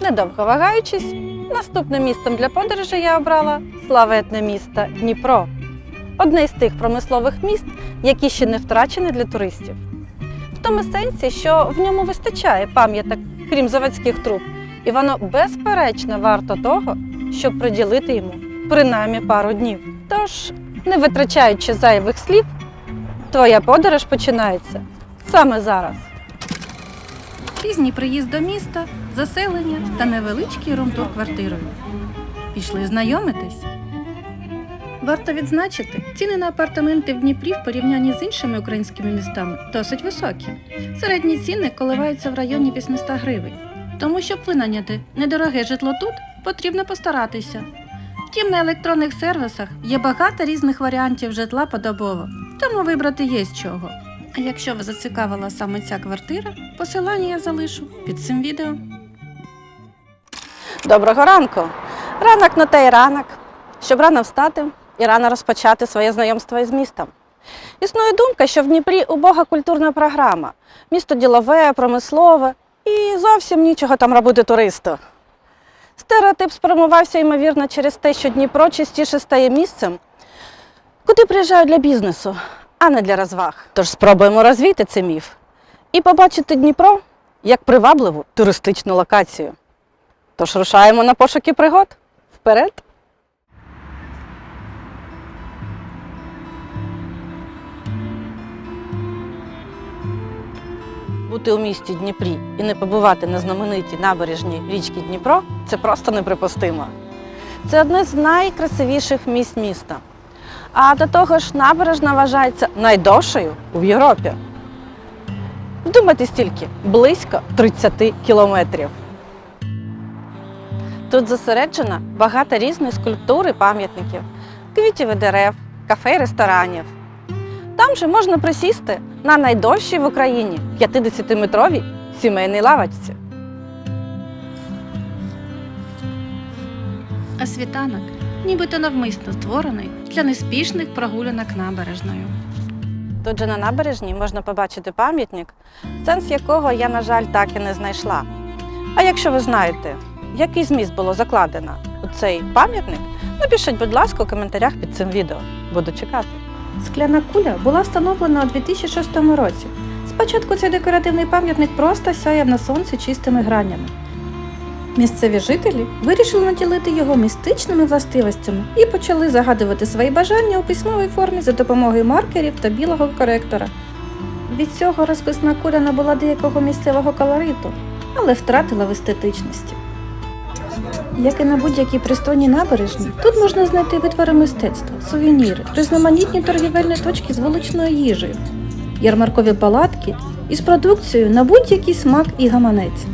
Недовго вагаючись, наступним містом для подорожі я обрала славетне місто Дніпро. Одне із тих промислових міст, які ще не втрачені для туристів. В тому сенсі, що в ньому вистачає пам'яток, крім заводських труб, і воно безперечно варто того, щоб приділити йому принаймні пару днів. Тож, не витрачаючи зайвих слів, твоя подорож починається саме зараз. Пізній приїзд до міста, заселення та невеличкий румтур квартирою. Пішли знайомитись. Варто відзначити, ціни на апартаменти в Дніпрі в порівнянні з іншими українськими містами досить високі. Середні ціни коливаються в районі 800 гривень. Тому, щоб винайняти недороге житло тут, потрібно постаратися. Втім, на електронних сервісах є багато різних варіантів житла подобово, тому вибрати є з чого. А якщо вас зацікавила саме ця квартира, посилання я залишу під цим відео. Доброго ранку! Ранок на те ранок, щоб рано встати і рано розпочати своє знайомство із містом. Існує думка, що в Дніпрі убога культурна програма, місто ділове, промислове і зовсім нічого там робити туристу. Стереотип спрямувався, ймовірно, через те, що Дніпро частіше стає місцем, куди приїжджають для бізнесу, а не для розваг. Тож спробуємо розвійти цей міф і побачити Дніпро як привабливу туристичну локацію. Тож рушаємо на пошуки пригод. Вперед! Бути у місті Дніпрі і не побувати на знаменитій набережній річки Дніпро це просто неприпустимо. Це одне з найкрасивіших місць міста. А до того ж, набережна вважається найдовшою в Європі. Вдумайтесь тільки, близько 30 кілометрів. Тут зосереджено багато різної скульптури пам'ятників, квітів і дерев, кафе і ресторанів. Там же можна присісти на найдовшій в Україні 50-метровій сімейній лавочці. А світанок нібито навмисно створений для неспішних прогулянок набережною. Тут же на набережній можна побачити пам'ятник, сенс якого я, на жаль, так і не знайшла. А якщо ви знаєте, який зміст було закладено у цей пам'ятник, напишіть, будь ласка, у коментарях під цим відео. Буду чекати. Скляна куля була встановлена у 2006 році. Спочатку цей декоративний пам'ятник просто сяяв на сонці чистими гранями. Місцеві жителі вирішили наділити його містичними властивостями і почали загадувати свої бажання у письмовій формі за допомогою маркерів та білого коректора. Від цього розписна куля набула деякого місцевого колориту, але втратила в естетичності. Як і на будь-якій пристойній набережні, тут можна знайти витвори мистецтва, сувеніри, різноманітні торгівельні точки з вуличною їжею, ярмаркові палатки із продукцією на будь-який смак і гаманець.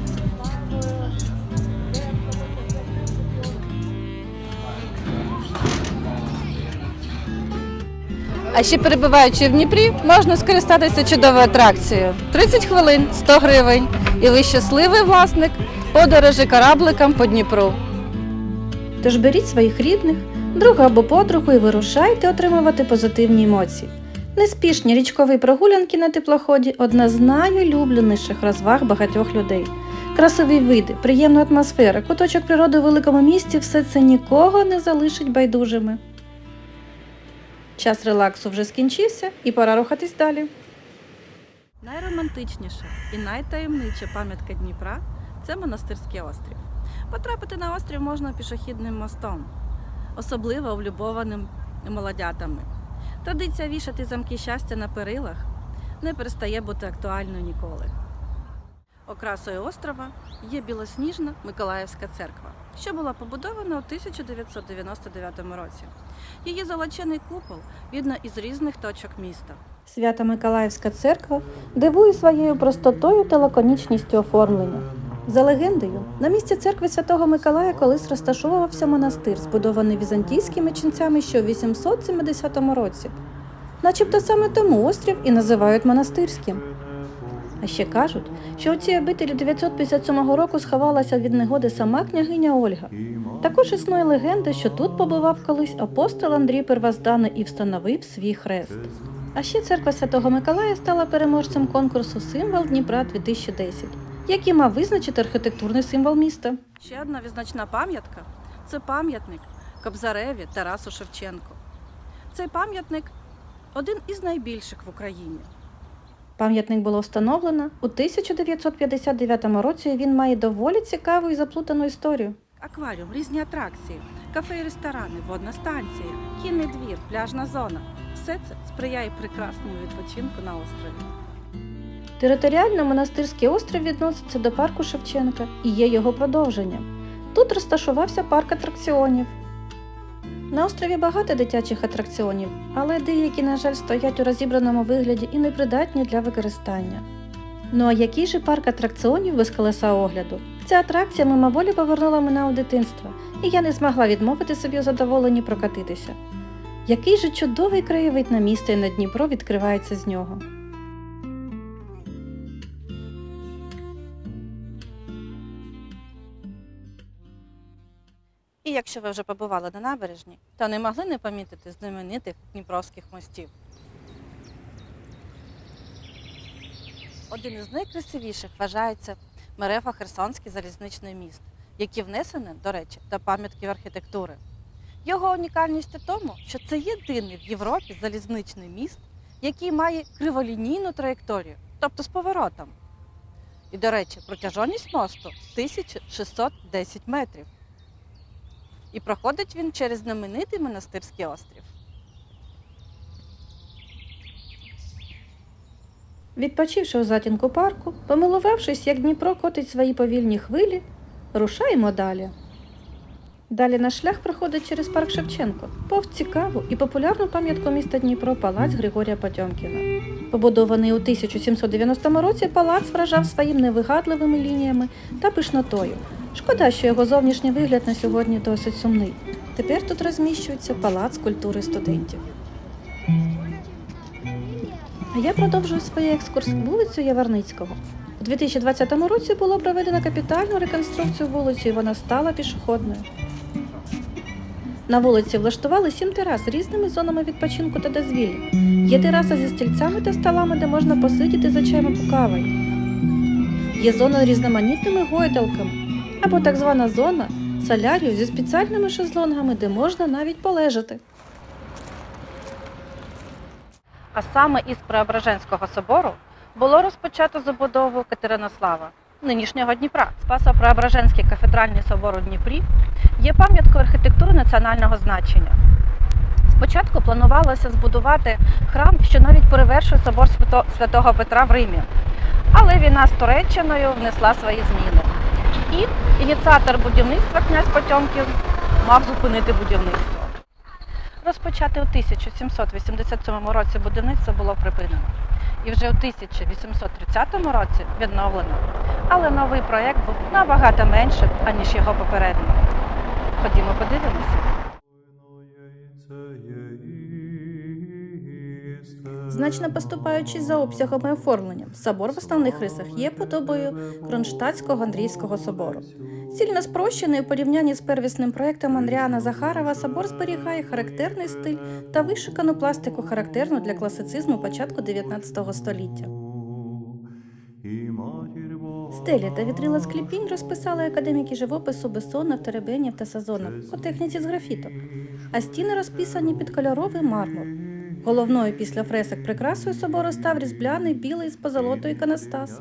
А ще перебуваючи в Дніпрі, можна скористатися чудовою атракцією. 30 хвилин, 100 гривень. І ви щасливий власник подорожі корабликом по Дніпру. Тож беріть своїх рідних, друга або подругу і вирушайте отримувати позитивні емоції. Неспішні річкові прогулянки на теплоході одна з найулюбленіших розваг багатьох людей. Красиві види, приємна атмосфера, куточок природи у великому місті все це нікого не залишить байдужими. Час релаксу вже скінчився і пора рухатись далі. Найромантичніша і найтаємнича пам'ятка Дніпра це монастирський острів. Потрапити на острів можна пішохідним мостом, особливо облюбованим молодятами. Традиція вішати замки щастя на перилах не перестає бути актуальною ніколи. Окрасою острова є білосніжна Миколаївська церква, що була побудована у 1999 році. Її золочений купол видно із різних точок міста. Свята Миколаївська церква дивує своєю простотою та лаконічністю оформлення. За легендою, на місці церкви Святого Миколая колись розташовувався монастир, збудований візантійськими ченцями ще у 870 році. Начебто саме тому острів і називають монастирським. А ще кажуть, що у цій обителі 957 року сховалася від негоди сама княгиня Ольга. Також існує легенда, що тут побував колись апостол Андрій Первозданий і встановив свій хрест. А ще церква Святого Миколая стала переможцем конкурсу Символ Дніпра 2010. Який мав визначити архітектурний символ міста. Ще одна відзначна пам'ятка це пам'ятник Кобзареві Тарасу Шевченку. Цей пам'ятник один із найбільших в Україні. Пам'ятник було встановлено у 1959 році. Він має доволі цікаву і заплутану історію. Акваріум, різні атракції, кафе і ресторани, водна станція, кінний двір, пляжна зона. Все це сприяє прекрасному відпочинку на острові. Територіально монастирський острів відноситься до парку Шевченка і є його продовженням. Тут розташувався парк атракціонів. На острові багато дитячих атракціонів, але деякі, на жаль, стоять у розібраному вигляді і непридатні для використання. Ну а який же парк атракціонів без колеса огляду? Ця атракція мимоволі повернула мене у дитинство, і я не змогла відмовити собі у задоволенні прокатитися. Який же чудовий краєвид на місто і на Дніпро відкривається з нього. Якщо ви вже побували на набережні, то не могли не помітити знаменитих дніпровських мостів. Один із найкрасивіших вважається Мерефа Херсонський залізничний міст, який внесений, до речі, до пам'ятків архітектури. Його унікальність у тому, що це єдиний в Європі залізничний міст, який має криволінійну траєкторію, тобто з поворотом. І, до речі, протяжність мосту 1610 метрів. І проходить він через знаменитий монастирський острів. Відпочивши у затінку парку, помилувавшись, як Дніпро котить свої повільні хвилі, рушаємо далі. Далі наш шлях проходить через парк Шевченко, повз цікаву і популярну пам'ятку міста Дніпро палац Григорія Потьомкіна. Побудований у 1790 році, палац вражав своїм невигадливими лініями та пишнотою. Шкода, що його зовнішній вигляд на сьогодні досить сумний. Тепер тут розміщується палац культури студентів. А я продовжую свій екскурс вулицю Яворницького. У 2020 році було проведено капітальну реконструкцію вулиці, і вона стала пішохідною. На вулиці влаштували сім терас з різними зонами відпочинку та дозвілля. Є тераса зі стільцями та столами, де можна посидіти за чаєм або кавою. Є зона різноманітними гойдалками, або так звана зона солярію зі спеціальними шезлонгами, де можна навіть полежати. А саме із Преображенського собору було розпочато забудову Катеринослава, нинішнього Дніпра. Спасо-Преображенський кафедральний собор у Дніпрі є пам'яткою архітектури національного значення. Спочатку планувалося збудувати храм, що навіть перевершує собор Свято- Святого Петра в Римі. Але війна з Туреччиною внесла свої зміни. І ініціатор будівництва князь Потьомків мав зупинити будівництво. Розпочати у 1787 році будівництво було припинено. І вже у 1830 році відновлено. Але новий проєкт був набагато меншим, аніж його попередній. Ходімо подивимося. Значно поступаючись за обсягом і оформленням, собор в основних рисах є подобою Кронштадтського Андрійського собору. Сильно спрощений у порівнянні з первісним проектом Андріана Захарова, собор зберігає характерний стиль та вишикану пластику, характерну для класицизму початку 19 століття. Стелі та вітрила з кліпінь розписали академіки живопису Бесонов, Теребенєв та Сазонов у техніці з графіту, а стіни розписані під кольоровий мармур. Головною після фресок прикрасою собору став різбляний білий з позолотою іконостас.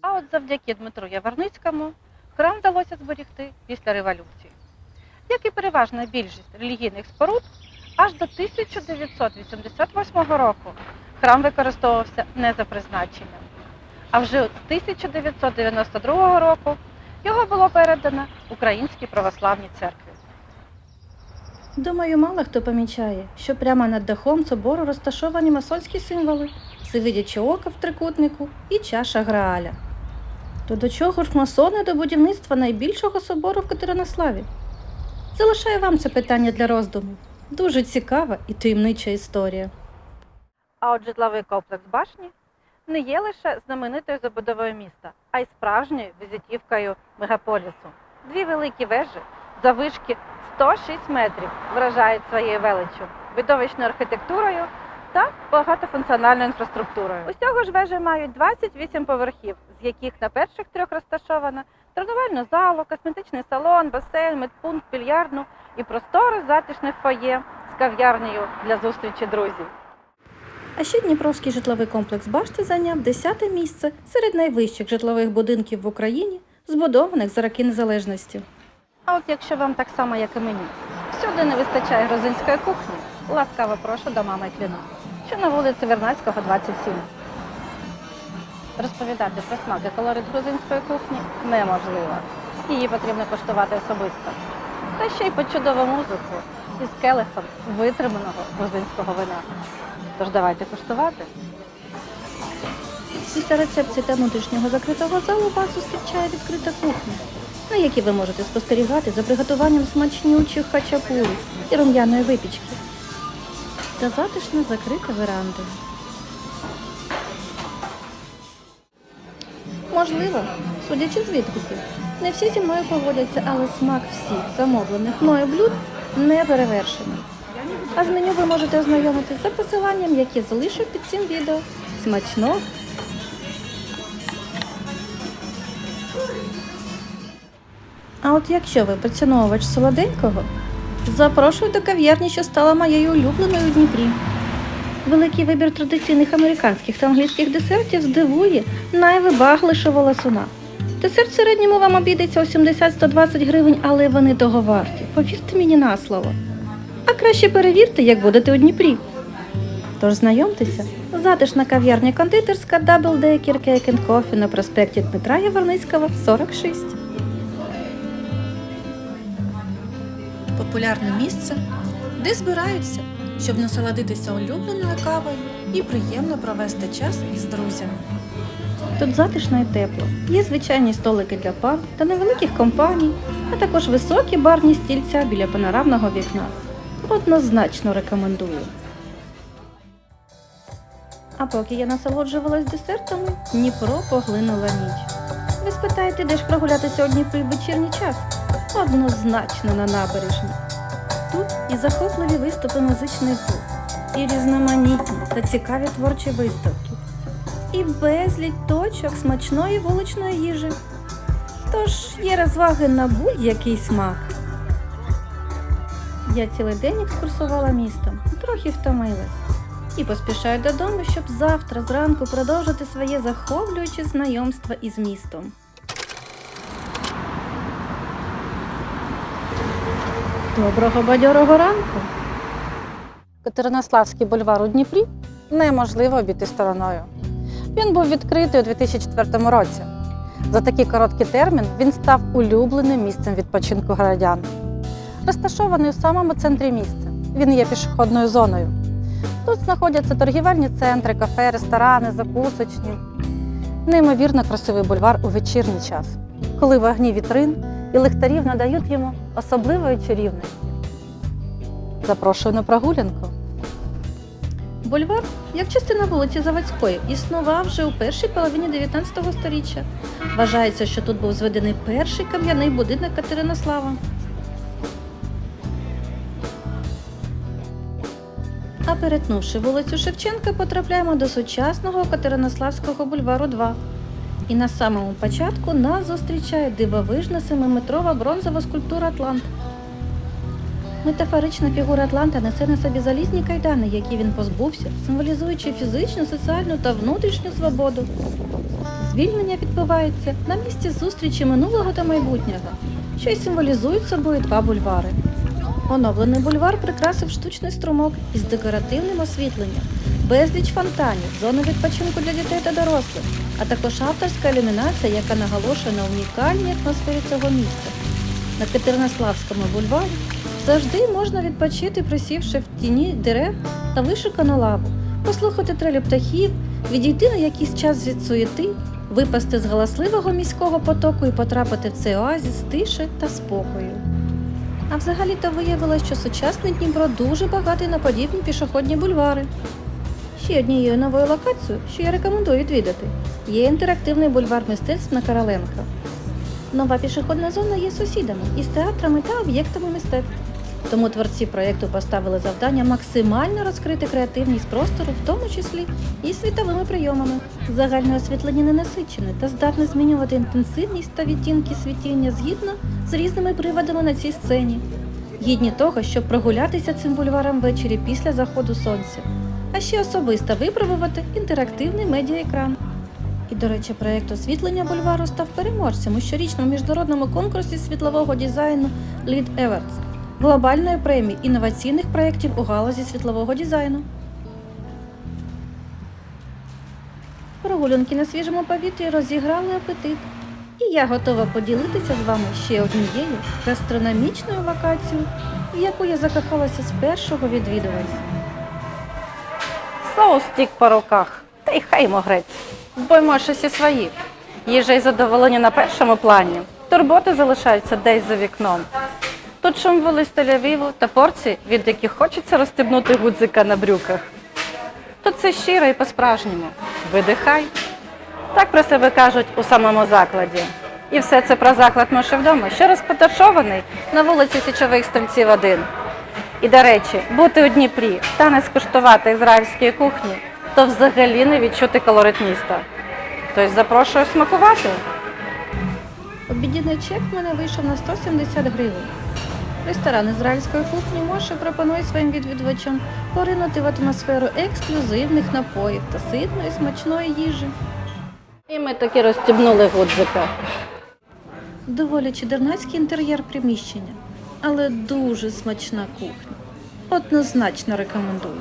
А от завдяки Дмитру Яворницькому храм вдалося зберегти після революції. Як і переважна більшість релігійних споруд, аж до 1988 року храм використовувався не за призначенням. А вже з 1992 року його було передано Українській православній церкві. Думаю, мало хто помічає, що прямо над дахом собору розташовані масонські символи, всевидяче око в трикутнику і чаша Грааля. То до чого ж масони до будівництва найбільшого собору в Катеринославі? Залишаю вам це питання для роздумів. Дуже цікава і таємнича історія. А от житловий комплекс башні не є лише знаменитою забудовою міста, а й справжньою візитівкою мегаполісу. Дві великі вежі завишки 106 метрів вражають своєю величчю, видовищною архітектурою та багатофункціональною інфраструктурою. Усього ж вежі мають 28 поверхів, з яких на перших трьох розташована тренувальну залу, косметичний салон, басейн, медпункт, більярдну і просторе затишне фоє з кав'ярнею для зустрічі друзів. А ще Дніпровський житловий комплекс Башти зайняв 10 місце серед найвищих житлових будинків в Україні, збудованих за роки незалежності. А от якщо вам так само, як і мені, всюди не вистачає грузинської кухні, ласкаво прошу до мами Кліну, що на вулиці Вернадського, 27. Розповідати про смак і колорит грузинської кухні неможливо. Її потрібно коштувати особисто. Та ще й по чудову музику із келихом витриманого грузинського вина. Тож давайте куштувати. Після рецепції та внутрішнього закритого залу вас зустрічає відкрита кухня, на якій ви можете спостерігати за приготуванням смачнючих хачапурі і рум'яної випічки. Та затишна закрита веранда. Можливо, судячи з відгуків, не всі зі мною погодяться, але смак всіх замовлених мною блюд не перевершений. А з меню ви можете ознайомитись за посиланням, яке залишу під цим відео. Смачного! А от якщо ви поціновувач солоденького, запрошую до кав'ярні, що стала моєю улюбленою у Дніпрі. Великий вибір традиційних американських та англійських десертів здивує найвибагливішого ласуна. Десерт в середньому вам обійдеться у 70-120 гривень, але вони того варті. Повірте мені на слово. А краще перевірте, як будете у Дніпрі. Тож знайомтеся, затишна кав'ярня кондитерська Double Decker Cake and Coffee на проспекті Дмитра Яворницького, 46. Популярне місце, де збираються, щоб насолодитися улюбленою кавою і приємно провести час із друзями. Тут затишно і тепло. Є звичайні столики для пар та невеликих компаній, а також високі барні стільця біля панорамного вікна. Однозначно рекомендую. А поки я насолоджувалась десертами, Дніпро поглинула ніч. Ви спитаєте, де ж прогулятися у Дніпрі в вечірній час? Однозначно на набережні. Тут і захопливі виступи музичних груп, і різноманітні та цікаві творчі виставки, і безліч точок смачної вуличної їжі. Тож є розваги на будь-який смак. Я цілий день екскурсувала містом, трохи втомилась. І поспішаю додому, щоб завтра зранку продовжити своє захоплююче знайомство із містом. Доброго бадьорого ранку! Катеринославський бульвар у Дніпрі неможливо обійти стороною. Він був відкритий у 2004 році. За такий короткий термін він став улюбленим місцем відпочинку городян. Розташований у самому центрі міста. Він є пішохідною зоною. Тут знаходяться торгівельні центри, кафе, ресторани, закусочні. Неймовірно красивий бульвар у вечірній час, коли вогні вітрин і лихтарів надають йому особливої чарівності. Запрошую на прогулянку. Бульвар, як частина вулиці Заводської, існував вже у першій половині 19 століття. Вважається, що тут був зведений перший кам'яний будинок Катеринослава. А перетнувши вулицю Шевченка, потрапляємо до сучасного Катеринославського бульвару 2. І на самому початку нас зустрічає дивовижна семиметрова бронзова скульптура Атлант. Метафорична фігура Атланта несе на собі залізні кайдани, які він позбувся, символізуючи фізичну, соціальну та внутрішню свободу. Звільнення відбувається на місці зустрічі минулого та майбутнього, що й символізують собою два бульвари. Оновлений бульвар прикрасив штучний струмок із декоративним освітленням, безліч фонтанів, зони відпочинку для дітей та дорослих, а також авторська ілюмінація, яка наголошує на унікальній атмосфері цього місця. На Катеринославському бульварі завжди можна відпочити, присівши в тіні дерев та вишукану лаву, послухати трелю птахів, відійти на якийсь час від суєти, випасти з галасливого міського потоку і потрапити в цей оазіс тиші та спокою. А взагалі-то виявилось, що сучасний Дніпро дуже багатий на подібні пішохідні бульвари. Ще однією новою локацією, що я рекомендую відвідати, є інтерактивний бульвар мистецтв на Короленка. Нова пішохідна зона є сусідами із театрами та об'єктами мистецтва. Тому творці проєкту поставили завдання максимально розкрити креативність простору, в тому числі і світовими прийомами. Загальне освітлення ненасичене та здатне змінювати інтенсивність та відтінки світіння згідно з різними приводами на цій сцені. Гідні того, щоб прогулятися цим бульваром ввечері після заходу сонця, а ще особисто випробувати інтерактивний медіаекран. І, до речі, проєкт освітлення бульвару став переможцем у щорічному міжнародному конкурсі світлового дизайну Lead Awards глобальної премії інноваційних проєктів у галузі світлового дизайну. Прогулянки на свіжому повітрі розіграли апетит. І я готова поділитися з вами ще однією гастрономічною локацією, в яку я закохалася з першого відвідувальця. Соус тік по руках, та й хай йому грець. Бо й може всі свої. Їжа і задоволення на першому плані. Турботи залишаються десь за вікном. Тут шум вулиць Тель-Авіву та порції, від яких хочеться розстебнути гудзика на брюках. Тут це щиро і по-справжньому. Видихай. Так про себе кажуть у самому закладі. І все це про заклад «Моше вдома», що розпоташований на вулиці Січових Стрільців 1. І, до речі, бути у Дніпрі та не скуштувати ізраїльської кухні, то взагалі не відчути колорит міста. Тож запрошую смакувати. Обідній чек в мене вийшов на 170 гривень. Ресторан ізраїльської кухні Моше пропонує своїм відвідувачам поринути в атмосферу ексклюзивних напоїв та ситної смачної їжі. І ми таки розстібнули гудзика. Доволі чудернацький інтер'єр приміщення, але дуже смачна кухня. Однозначно рекомендую.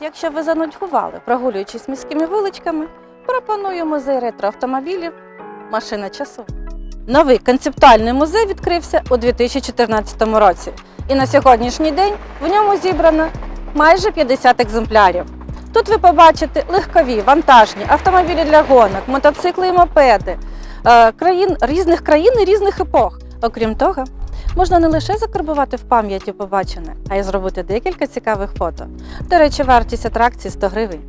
Якщо ви занудьгували, прогулюючись міськими вуличками, пропоную музей ретроавтомобілів Машина часу. Новий концептуальний музей відкрився у 2014 році, і на сьогоднішній день в ньому зібрано майже 50 екземплярів. Тут ви побачите легкові, вантажні, автомобілі для гонок, мотоцикли і мопеди е, країн різних країн і різних епох. Окрім того, можна не лише закарбувати в пам'яті побачене, а й зробити декілька цікавих фото. До речі, вартість атракції 100 гривень.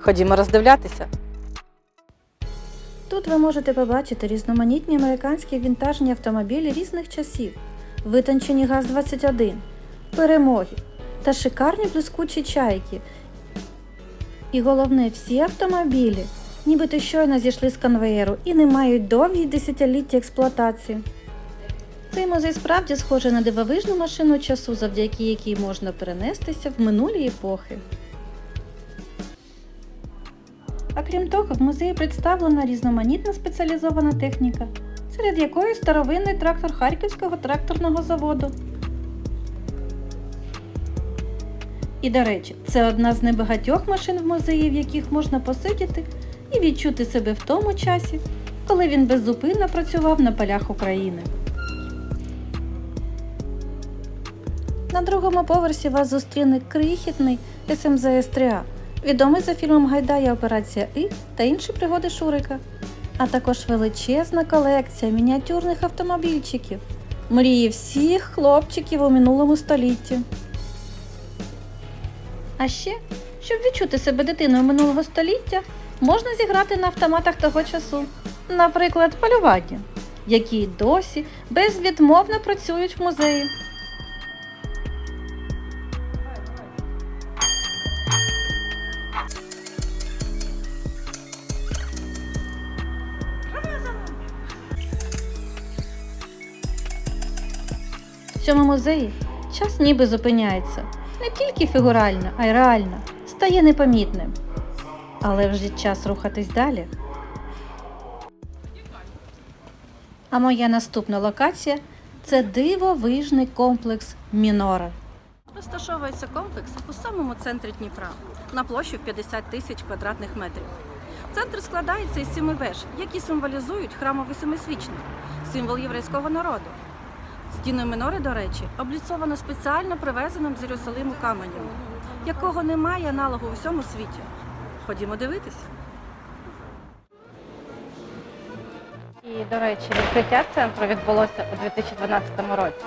Ходімо роздивлятися. Тут ви можете побачити різноманітні американські вінтажні автомобілі різних часів, витончені ГАЗ-21, перемоги та шикарні блискучі чайки. І головне, всі автомобілі, нібито щойно зійшли з конвеєру і не мають довгі десятиліття експлуатації. Цей музей справді схожий на дивовижну машину часу, завдяки якій можна перенестися в минулі епохи. А крім того, в музеї представлена різноманітна спеціалізована техніка, серед якої старовинний трактор Харківського тракторного заводу. І, до речі, це одна з небагатьох машин в музеї, в яких можна посидіти і відчути себе в тому часі, коли він беззупинно працював на полях України. На другому поверсі вас зустріне крихітний СМЗС-3А, відомий за фільмом Гайдая Операція І та інші пригоди Шурика, а також величезна колекція мініатюрних автомобільчиків, мрії всіх хлопчиків у минулому столітті. А ще, щоб відчути себе дитиною минулого століття, можна зіграти на автоматах того часу, наприклад, полювання, які досі безвідмовно працюють в музеї. Цьому музеї час ніби зупиняється не тільки фігурально, а й реально, стає непомітним. Але вже час рухатись далі. А моя наступна локація це дивовижний комплекс Мінора. Розташовується комплекс у самому центрі Дніпра на площі в 50 тисяч квадратних метрів. Центр складається із сіми веж, які символізують храмовий семисвічник, символ єврейського народу. Стіни минори, до речі, обліцовано спеціально привезеним з Єрусалиму каменем, якого немає аналогу у всьому світі. Ходімо дивитися. І, до речі, відкриття центру відбулося у 2012 році.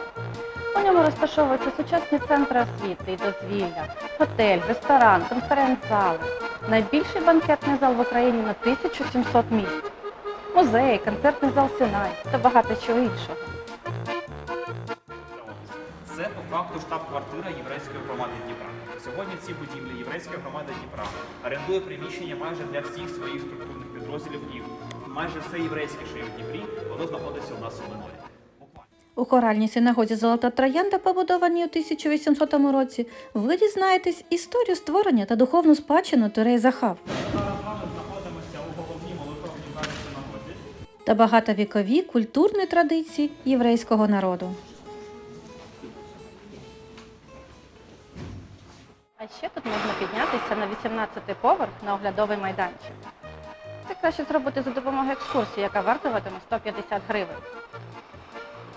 У ньому розташовуються сучасні центри освіти і дозвілля, готель, ресторан, конференц-зали, найбільший банкетний зал в Україні на 1700 місць, музей, концертний зал Сінай та багато чого іншого. Це по факту штаб-квартира єврейської громади Дніпра. Сьогодні в цій будівлі єврейська громада Дніпра орендує приміщення майже для всіх своїх структурних підрозділів і майже все єврейське, що є в Дніпрі, воно знаходиться у нас у Ленорі. У хоральній синагозі Золота Троянда, побудованій у 1800 році, ви дізнаєтесь історію створення та духовну спадщину Турей Захав та багатовікові культурні традиції єврейського народу. А ще тут можна піднятися на 18-й поверх на оглядовий майданчик. Це краще зробити за допомогою екскурсії, яка вартуватиме 150 гривень.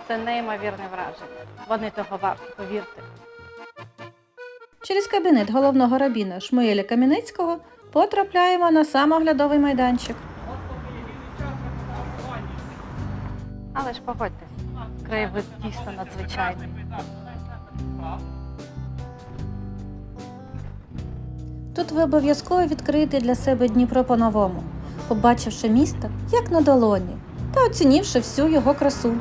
Це неймовірне враження. Вони того варті, повірте. Через кабінет головного рабіна Шмуеля Камінецького потрапляємо на сам оглядовий майданчик. Але ж погодьтесь, краєвид дійсно надзвичайний. Тут ви обов'язково відкриєте для себе Дніпро по-новому, побачивши місто як на долоні та оцінивши всю його красу.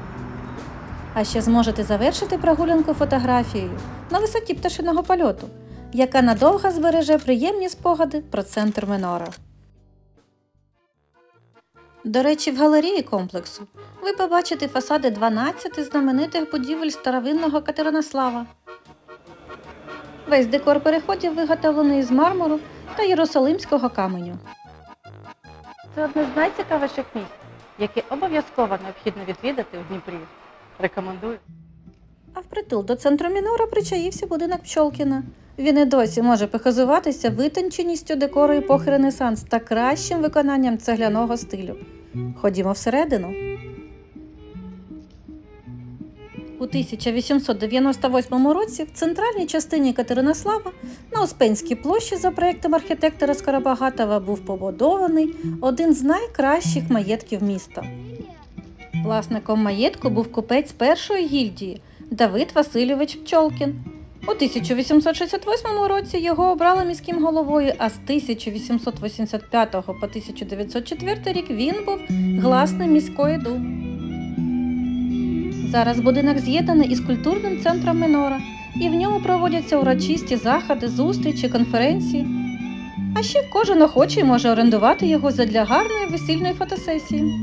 А ще зможете завершити прогулянку фотографією на висоті пташиного польоту, яка надовго збереже приємні спогади про центр Минора. До речі, в галереї комплексу ви побачите фасади 12 знаменитих будівель старовинного Катеринослава. Весь декор переходів виготовлений з мармуру та єрусалимського каменю. Це одне з найцікавіших місць, яке обов'язково необхідно відвідати у Дніпрі. Рекомендую. А впритул до центру Мінора причаївся будинок Пчолкіна. Він і досі може похизуватися витонченістю декору епохи Ренесанс та кращим виконанням цегляного стилю. Ходімо всередину. У 1898 році в центральній частині Катеринослава на Успенській площі за проєктом архітектора Скоробагатова був побудований один з найкращих маєтків міста. Власником маєтку був купець першої гільдії Давид Васильович Пчолкін. У 1868 році його обрали міським головою, а з 1885 по 1904 рік він був гласним міської думи. Зараз будинок з'єднаний із культурним центром Минора, і в ньому проводяться урочисті заходи, зустрічі, конференції. А ще кожен охочий може орендувати його задля гарної весільної фотосесії.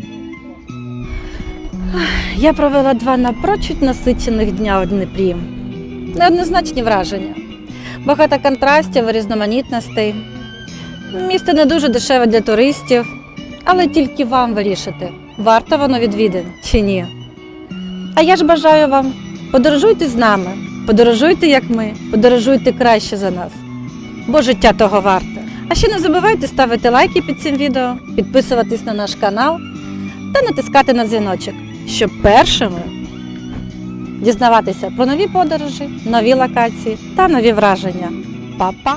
Я провела два напрочуд насичених дня у Дніпрі. Неоднозначні враження. Багато контрастів різноманітностей. Місто не дуже дешеве для туристів, але тільки вам вирішити, варто воно відвідин чи ні. А я ж бажаю вам подорожуйте з нами, подорожуйте як ми, подорожуйте краще за нас, бо життя того варте. А ще не забувайте ставити лайки під цим відео, підписуватись на наш канал та натискати на дзвіночок, щоб першими дізнаватися про нові подорожі, нові локації та нові враження. Па-па!